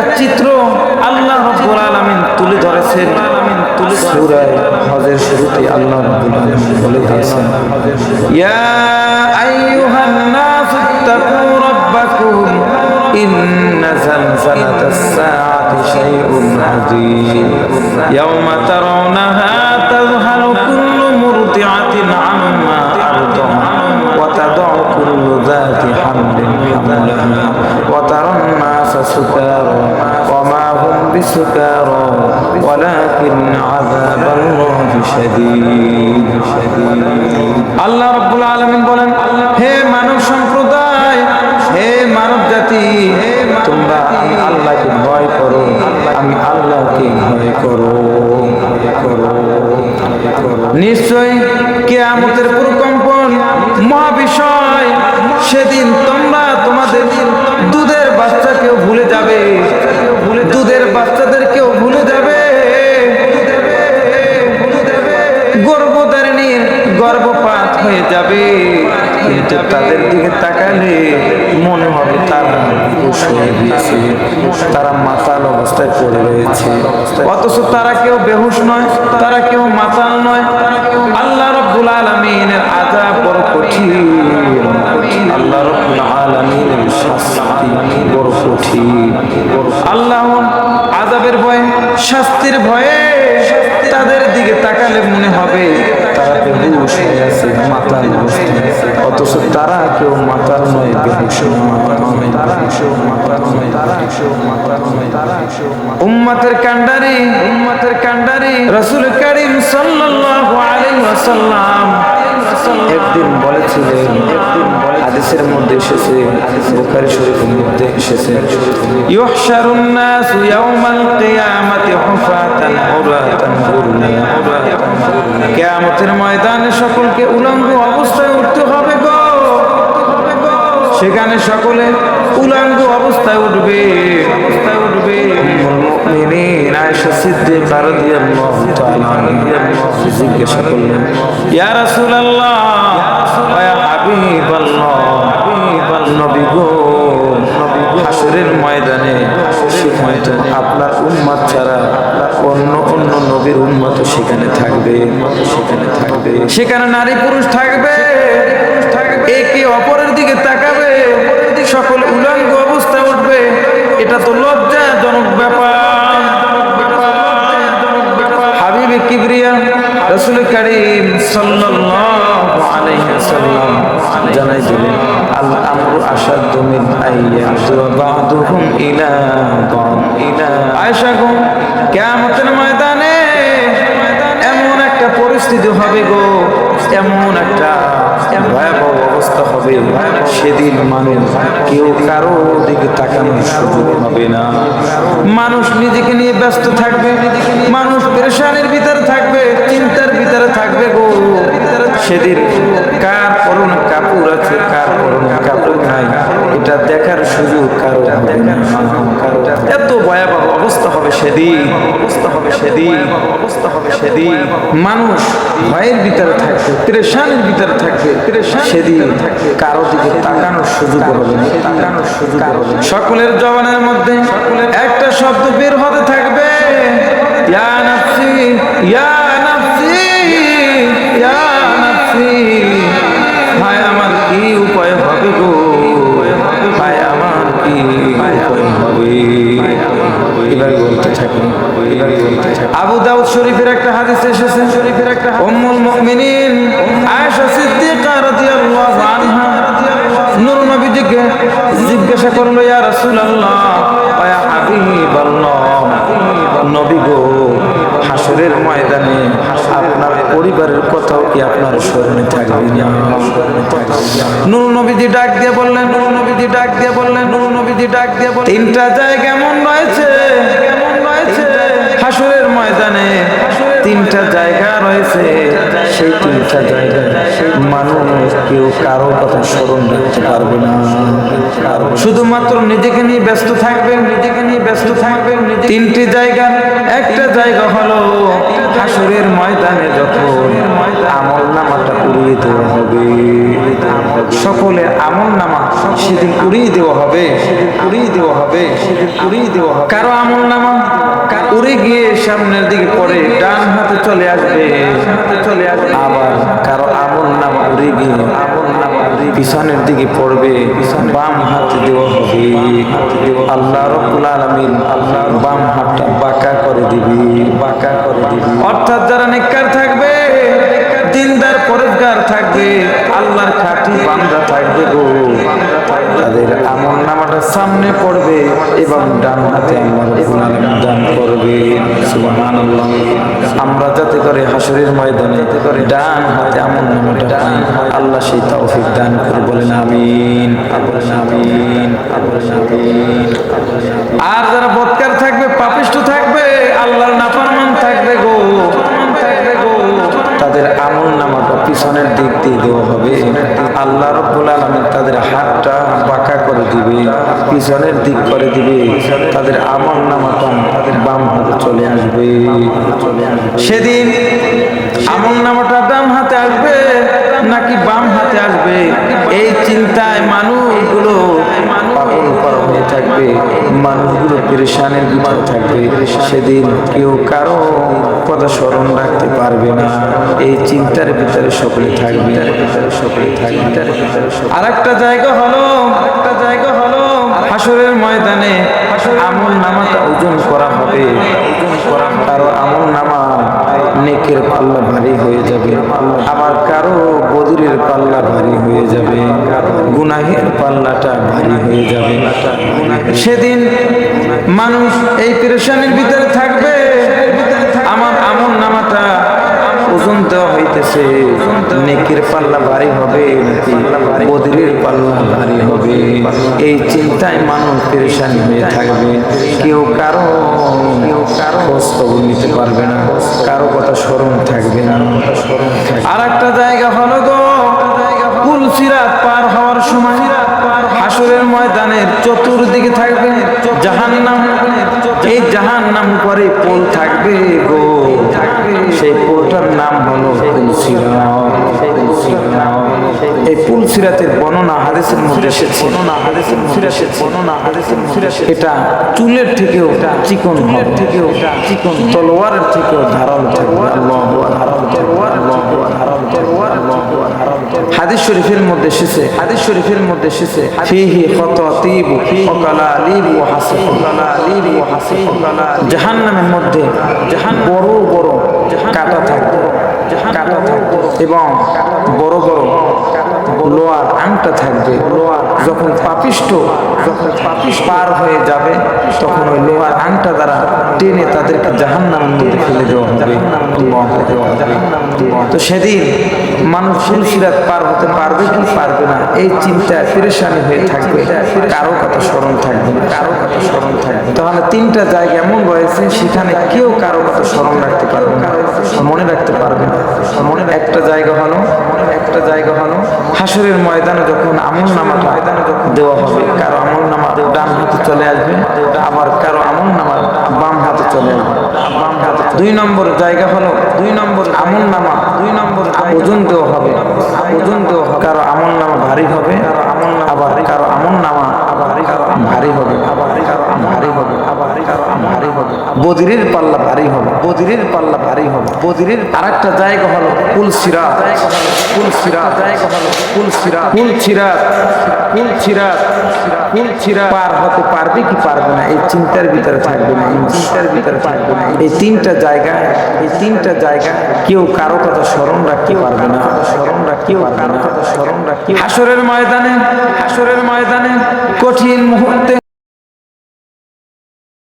একটা চিত্র আল্লাহ রব্বুল আলামিন তুলে ধরেছেন। সূরা হজের শুরুতে আল্লাহ রব্বুল আলামিন বলে দিয়েছেন। ইয়া আইয়ুহান নাস তাকু রাব্বাকুম ইন্না জালজালাতাস সাআতি শাইউন আযীম। ইয়াওমা তারাউনাহা তাযহালু কুল্লু মুরদিআতিন আম্মা আরদা ওয়া তাদউ কুল্লু যাতি হামলিন হামলাহা الناس سكارى وما هم بسكارى ولكن عذاب الله شديد আল্লাহ রব্বুল আলামিন বলেন হে মানব সম্প্রদায় হে মানব জাতি তোমরা আমি আল্লাহকে ভয় করো আমি আল্লাহকে ভয় করো করো নিশ্চয় কেয়ামতের প্রকম্পন মহাবিষয় সেদিন তোমরা তোমাদের দুধের বাচ্চাকেও ভুলে যাবে। দুধের বাচ্চাদেরকেও ভুলে যাবে। গর্ভধারিণীর গর্ভপাত হয়ে যাবে। কিন্তু তাদের দিকে তাকালে মনে হবে তারা গিয়েছে। তারা মাতাল অবস্থায় পড়ে রয়েছে। অথচ তারা কেউ বেহুশ নয়, তারা কেউ মাতাল নয়। আল্লাহ রব্বুল আলমিনের আজাব বড় কঠিন। কঠিন আল্লাহ আজাবের ভয়ে, শাস্তির ভয়ে তাদের দিকে তাকালে মনে হবে তারা বেহুশ হয়ে আছে, মাতাল অথচ তারা কেউ মাতাল নয়, বেহুশ উম্মতের কান্ডারি উম্মতের কান্ডারি রাসূল করিম সাল্লাল্লাহু আলাইহি ওয়াসাল্লাম একদিন বলেছিলেন হাদিসের মধ্যে এসেছে বুখারী শরীফের মধ্যে এসেছে ইউহশারুন নাসু ইয়াউমাল কিয়ামাতি হুফাতান উরাতান গুরলা কিয়ামতের ময়দানে সকলকে উলঙ্গ অবস্থায় উঠতে হবে। সেখানে সকলে উলঙ্গ অবস্থায় উঠবে। অবস্থায় উঠবে। মুমিনিন আয়েশা সিদ্দিকা রাদিয়াল্লাহু জিজ্ঞাসা করলেন ইয়া রাসূলুল্লাহ ওয়া হাবিবাল্লাহ নবী গো হাসরের ময়দানে সেখানে আপনার উম্মত ছাড়া অন্য অন্য নবীর উম্মত সেখানে থাকবে সেখানে থাকবে। সেখানে নারী পুরুষ থাকবে। একে অপরের সকল উলঙ্গ অবস্থায় উঠবে, এটা তো লজ্জাজনক ব্যাপার। হাবিবে কিবরিয়া, রাসূল করিম ওয়াসাল্লাম জানাই দিলেন আল আমরু আশাদ্দু মিন আইয়াতু বা'দুহুম ইলা বা'দ ইলা আয়েশা গো, কিয়ামতের ময়দানে এমন একটা পরিস্থিতি হবে গো, এমন একটা ভয়াবহ অবস্থা হবে, সেদিন মানুষ কেউ কারও দিকে তাকানোর সুযোগ হবে না। মানুষ নিজেকে নিয়ে ব্যস্ত থাকবে, মানুষ পেরেশানির ভিতরে থাকবে, চিন্তার ভিতরে থাকবে গো। সেদিন কার পরনে কাপড় আছে, কার পরনে কাপড় নাই, এটা দেখার সুযোগ কারও হবে না। এত ভয়াবহ অবস্থা হবে সেদিন। অবস্থা হবে সেদিন। অবস্থা হবে সেদিন। মানুষ ভয়ের ভিতরে থাকবে প্রেশানের ভিতরে থাকবে সেদিন কারও দিকে তাকানোর সুযোগ হবে না। তাকানোর সুযোগ হবে। সকলের জবানের মধ্যে একটা শব্দ বের হতে থাকবে। ইয়া নাফসি ইয়া আবু দাউদ শরীফের একটা হাদিস এসেছে। শরীফের একটা উম্মুল মুমিনিন আয়েশা সিদ্দিকা রাদিয়াল্লাহু আনহা নূর নবীজিকে জিজ্ঞাসা করল, ইয়া রাসূলুল্লাহ ইয়া হাবিবাল্লাহ, নবী গো, হাসরের ময়দানে আপনার পরিবারের কথাও কি আপনার স্মরণে থাকবে না? নূর নবীজি ডাক দিয়ে বললেন, নূর নবীজি ডাক দিয়ে বললেন, নূর নবীজি ডাক দিয়ে বললেন, তিনটা জায়গা এমন রয়েছে হাসরের ময়দানে তিনটা জায়গা রয়েছে। সেই তিনটা জায়গায় মানুষ কেউ কারও কথা স্মরণ রাখতে পারবে না। শুধুমাত্র নিজেকে নিয়ে ব্যস্ত থাকবেন, নিজেকে নিয়ে ব্যস্ত থাকবেন তিনটি জায়গা, একটা জায়গা হলো হাসরের ময়দানে যখন আমল নামাটা উড়িয়ে দেওয়া হবে। সকলে আমল নামা সেদিন উড়িয়ে দেওয়া হবে। উড়িয়ে দেওয়া হবে। উড়িয়ে দেওয়া হবে। কারও আমল নামা উড়ে গিয়ে সামনের দিকে পড়ে ডান হাতে চলে আসবে। চলে আসবে আবার কারও আমল নামা উড়ে গিয়ে আমল নামা পিছনের দিকে পড়বে। বাম হাতে দেওয়া হবে। আল্লাহ রব্বুল আলামিন আল্লাহ বাম হাতটা বাঁকা করে দিবি। বাঁকা করে দিবি। অর্থাৎ যারা নেককার দিনদার পরেজগার থাকবে, আল্লাহর খাঁটি বান্দা থাকবে গো। তাদের আমল নামাটা সামনে পড়বে এবং ডান হাতে রব্বুল দান করবে। সুবহানাল্লাহ। আমরা যাতে করে হাসরের ময়দানে যাতে করে ডান হাতে আমল নামাটা পাই, আল্লাহ সেই তৌফিক দান করে বলেন আমিন আমিন আমিন আর যারা বৎকার থাকবে পাপিষ্ট পিছনের দিক করে দিবে, তাদের আমল নামাটা তাদের বাম হাতে চলে আসবে। সেদিন আমল নামাটা ডান হাতে আসবে, নাকি বাম হাতে আসবে? এই চিন্তায় মানুষগুলো হয়ে থাকবে, মানুষগুলো পেরেশানের ভিতরে থাকবে। সেদিন কেউ কারও কথা স্মরণ রাখতে পারবে না। এই চিন্তার ভিতরে সকলে থাকবে। সকলে থাকবে। আর একটা জায়গা হলো একটা জায়গা হাসরের ময়দানে আমল নামাটা ওজন করা হবে। কারও আমল নামা নেকের পাল্লা ভারী হয়ে যাবে। আবার কারও বদুরের পাল্লা ভারী হয়ে যাবে। গুনাহের পাল্লাটা ভারী হয়ে যাবে। সেদিন মানুষ এই পেরেশানির ভিতরে থাকবে। ওজন দেওয়া হইতেছে, নেকির পাল্লা ভারী হবে, নাকি পাল্লা ভারী হবে? এই চিন্তায় মানুষ পেরেশানি হয়ে থাকবে। কেউ কারও কেউ কারও খোঁজ খবর নিতে পারবে না, কারও কথা স্মরণ থাকবে না। আর একটা জায়গা হলো গো কুল সিরাত পার হওয়ার সময়। হাসুরের ময়দানের চতুর্দিকে থাকবে, জাহান্নাম। এই জাহান্নাম করে পোল থাকবে গো। সেই পোলটার নাম হলো এই পুল সিরাতের বর্ণনা হাদিসের মধ্যে এসেছে। এটা চুলের থেকেও চিকন থেকেও চিকন। তলোয়ারের থেকেও ধারালো হাদিস শরীফের মধ্যে এসেছে। হাদিস শরীফের মধ্যে এসেছে। ফিহি খাতাতিব ওয়াকালালিব ওয়া হাসিব ওয়াকালালিব ওয়া হাসিব জাহান্নামের মধ্যে জাহান বড় বড় কাটা থাকবে কাটা থাকবে এবং বড় বড় লোয়ার আংটা থাকবে। লোয়ার যখন পাপিষ্ট যখন পাপিস পার হয়ে যাবে তখন ওই লোয়ার আংটা দ্বারা টেনে তাদেরকে জাহান্নামের মধ্যে ফেলে দেওয়া হবে। তো সেদিন মানুষ ফুলসিরাত পার হতে পারবে কি পারবে না, এই চিন্তায় পেরেশানি হয়ে থাকবে। কারও কথা স্মরণ থাকবে কারও কথা স্মরণ থাকবে তাহলে তিনটা জায়গা এমন রয়েছে, সেখানে কেউ কারও কথা স্মরণ রাখতে পারবে না, মনে রাখতে পারবে না। মনে একটা জায়গা হলো, একটা জায়গা হলো হাসরের ময়দানে যখন আমল নামা ময়দানে যখন দেওয়া হবে কারও আমল নামা ডান হাতে চলে আসবে আবার কারও আমল নামা বাম হাতে চলে আসবে। বাম হাতে দুই নম্বর জায়গা হলো দুই নম্বর আমল নামা দুই নম্বর ওজন দেওয়া হবে ওজন দেওয়া হবে। কারও আমল নামা ভারী হবে আমল আবার কারও আমল নামা আবার কারও ভারী হবে আবার কারও ভারী হবে আবার কারও ভারী হবে বদিরের পাল্লা ভারী হবে বদিরের পাল্লা ভারী হবে বদিরের আরেকটা জায়গা হলো কুল সিরাত কুল সিরাত জায়গা হলো কুল সিরাত কুল সিরাত কুল সিরাত কুল সিরাত পার হতে পারবে কি পারবে না এই চিন্তার ভিতরে থাকবে না এই চিন্তার ভিতরে থাকবে না। এই তিনটা জায়গা এই তিনটা জায়গা কেউ কারও কথা স্মরণ রাখতে পারবে না স্মরণ রাখতে পারবে না। স্মরণ রাখতে হাসরের ময়দানে হাসরের ময়দানে কঠিন মুহূর্তে